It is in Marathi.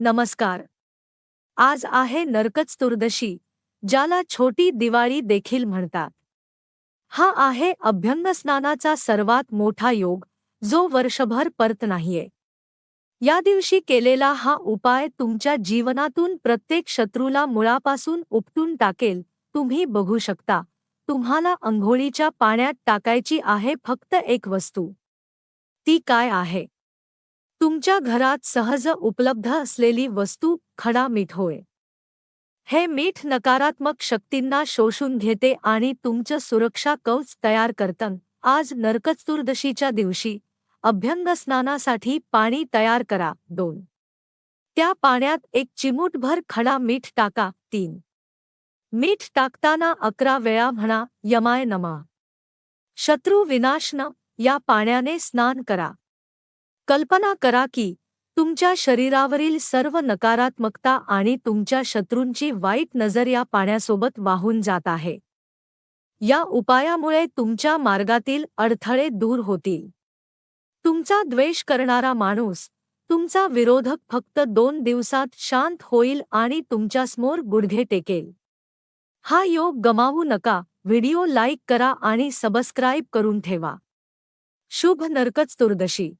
नमस्कार. आज आहे नरकच तुर्दशी ज्याला छोटी दिवाळी देखील म्हणतात. हा आहे अभ्यंगस्नानाचा सर्वात मोठा योग जो वर्षभर परत नाहीये. या दिवशी केलेला हा उपाय तुमच्या जीवनातून प्रत्येक शत्रूला मुळापासून उपटून टाकेल तुम्ही बघू शकता. तुम्हाला अंघोळीच्या पाण्यात टाकायची आहे फक्त एक वस्तू. ती काय आहे? तुमच्या घरात सहज उपलब्ध असलेली वस्तू खडा मीठ होय. हे मीठ नकारात्मक शक्तींना शोषून घेते आणि तुमचं सुरक्षा कवच तयार करतं. आज नरकचतुर्दशीच्या दिवशी अभ्यंग स्नानासाठी पाणी तयार करा. दोन. त्या पाण्यात एक चिमूटभर खडा मीठ टाका. तीन. मीठ टाकताना अकरा वेळा म्हणा यमाय नमा. शत्रू विनाशन या पाण्याने स्नान करा. कल्पना करा की तुमच्या शरीरावरील सर्व नकारात्मकता आणि तुमच्या शत्रूंची वाईट नजर या पाण्यासोबत वाहून जात आहे. या उपायामुळे तुमच्या मार्गातील अडथळे दूर होतील. तुमचा द्वेष करणारा माणूस तुमचा विरोधक फक्त दोन दिवसात शांत होईल आणि तुमच्यासमोर गुडघे टेकेल. हा योग गमावू नका व्हिडिओ लाईक करा आणि सबस्क्राईब करून ठेवा. शुभ नरकच तुर्दशी